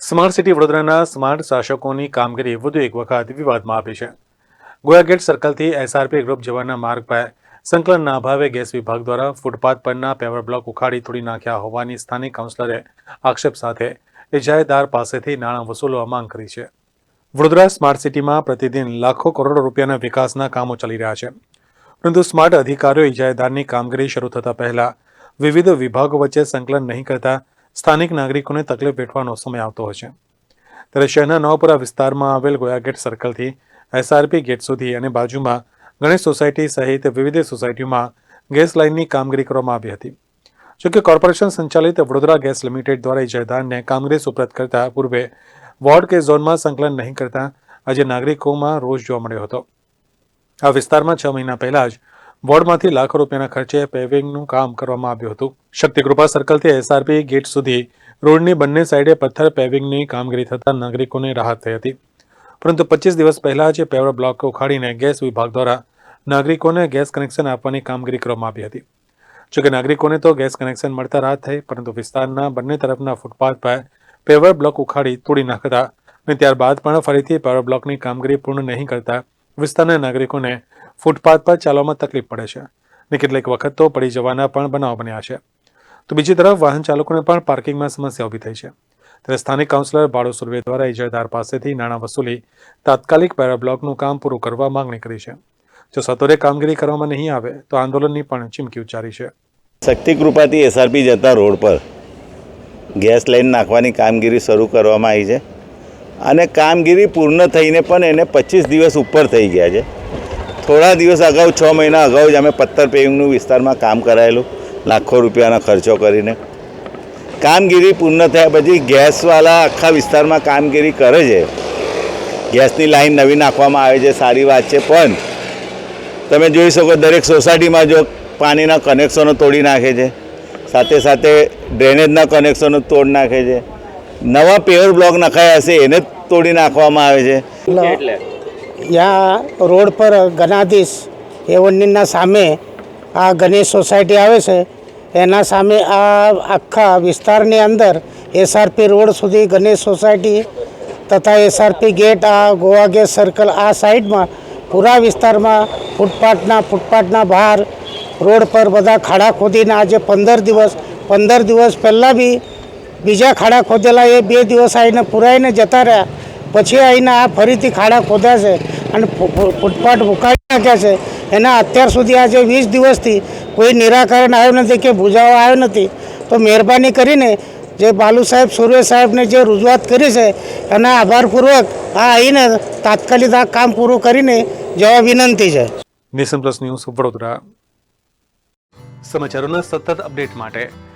Smart city વડોદરાના smart શાસકોની કામગીરી વધુ એક વખત વિવાદમાં આપી છે. ગોયાગેટ સર્કલથી એસઆરપી ગ્રુપ જવાના માર્ગ પર સંકલનના અભાવે ગેસ વિભાગ દ્વારા ફૂટપાથ પરના પેવર બ્લોક ઉખાડી તોડી નાખ્યા હોવાની સ્થાનિક કાઉન્સિલરે આક્ષેપ સાથે ઇજાયદાર પાસેથી નાણાં વસૂલવા માંગ કરી છે. વડોદરા સ્માર્ટ સિટીમાં પ્રતિદિન લાખો કરોડો રૂપિયાના વિકાસના કામો ચાલી રહ્યા છે. પરંતુ સ્માર્ટ અધિકારીઓ ઇજાયદારની કામગીરી શરૂ થતા પહેલા વિવિધ વિભાગો વચ્ચે સંકલન નહીં કરતા સ્થાનિક નાગરિકોને તકલીફ વેઠવાનો સમય આવતો હોય છે. ત્યારે શહેરના નવાપુરા વિસ્તારમાં આવેલ ગોયાગેટ સર્કલથી એસઆરપી ગેટ સુધી અને બાજુમાં ગણેશ સોસાયટી સહિત વિવિધ સોસાયટીઓમાં ગેસ લાઇનની કામગીરી કરવામાં આવી હતી. જોકે કોર્પોરેશન સંચાલિત વડોદરા ગેસ લિમિટેડ દ્વારા ઇજાદારને કામગીરી સુપ્રત કરતા પૂર્વે વોર્ડ કે ઝોનમાં સંકલન નહીં કરતા આજે નાગરિકોમાં રોષ જોવા મળ્યો હતો. આ વિસ્તારમાં છ મહિના પહેલા જ વોર્ડમાંથી લાખો રૂપિયાના ખર્ચે પેવિંગનું કામ કરવામાં આવ્યું હતું. શક્તિકૃપા સર્કલથી એસઆરપી ગેટ સુધી રોડની બંને સાઈડે પથ્થર પેવિંગની કામગીરી થતાં નાગરિકોને રાહત થઈ હતી. પરંતુ પચીસ દિવસ પહેલા જ પેવર બ્લોક ઉખાડીને ગેસ વિભાગ દ્વારા નાગરિકોને ગેસ કનેક્શન આપવાની કામગીરી કરવામાં આવી હતી. જોકે નાગરિકોને તો ગેસ કનેક્શન મળતા રાહત થઈ, પરંતુ વિસ્તારના બંને તરફના ફૂટપાથ પર પેવર બ્લોક ઉખાડી તોડી નાખતા અને ત્યારબાદ પણ ફરીથી પેવર બ્લોકની કામગીરી પૂર્ણ નહીં કરતા વિસ્તારના નાગરિકોને ફૂટપાથ પર ચાલવામાં તકલીફ પડે છે ને કેટલીક વખત તો પડી જવાના પણ બનાવ બન્યા છે. તો બીજી તરફ વાહન ચાલકોને પણ પાર્કિંગમાં સમસ્યા ઊભી થઈ છે. ત્યારે સ્થાનિક કાઉન્સિલર બાળુ સુરવે દ્વારા ઇજાદાર પાસેથી નાણાં વસૂલી તાત્કાલિક પેરાબ્લોકનું કામ પૂરું કરવા માંગણી કરી છે. જો સત્વરે કામગીરી કરવામાં નહીં આવે, તો આંદોલનની પણ ચીમકી ઉચ્ચારી છે. શક્તિ કૃપાથી એસઆરપી જતા રોડ પર ગેસ લાઈન નાખવાની કામગીરી શરૂ કરવામાં આવી છે. અને કામગીરી પૂર્ણ થઈને પણ એને પચીસ દિવસ ઉપર થઈ ગયા છે. થોડા દિવસ અગાઉ, છ મહિના અગાઉ જ અમે પથ્થર પેવિંગનું વિસ્તારમાં કામ કરાયેલું, લાખો રૂપિયાનો ખર્ચો કરીને. કામગીરી પૂર્ણ થયા પછી ગેસવાળા આખા વિસ્તારમાં કામગીરી કરે છે. ગેસની લાઈન નવી નાખવામાં આવે છે, સારી વાત છે, પણ તમે જોઈ શકો દરેક સોસાયટીમાં જો પાણીના કનેક્શનો તોડી નાખે છે, સાથે સાથે ડ્રેનેજના કનેક્શનો તોડ નાખે છે. નવા પેવર બ્લોક નખાયા હશે, એને તોડી નાખવામાં આવે છે. એટલે યા રોડ પર ગનાધીશ એવનના સામે આ ગણેશ સોસાયટી આવે છે, એના સામે આ આખા વિસ્તારની અંદર એસઆરપી રોડ સુધી ગણેશ સોસાયટી તથા એસઆરપી ગેટ, આ ગોવા ગેસ સર્કલ આ સાઈડમાં પૂરા વિસ્તારમાં ફૂટપાથના ફૂટપાથના બહાર રોડ પર બધા ખાડા ખોદીને આજે પંદર દિવસ પંદર દિવસ પહેલાં બી બીજા ખાડા ખોદેલા એ બે દિવસ આવીને પુરાઈને જતા રહ્યા. પછી આવીને આ ફરીથી ખાડા ખોદ્યા છે અને ફૂટપાટ ફૂટપાથ ઉકાળી નાખ્યા છે. એના અત્યાર સુધી આજે વીસ દિવસથી કોઈ નિરાકરણ આવ્યું નથી કે બુજાવો આવ્યો નથી. તો મહેરબાની કરીને જે બાલુ સાહેબ સૂર્ય સાહેબને જે રજૂઆત કરી છે એના આભારપૂર્વક આ આવીને તાત્કાલિક આ કામ પૂરું કરીને જવા વિનંતી છે. Nation plus news Vadodara. સમાચારોના સતત અપડેટ માટે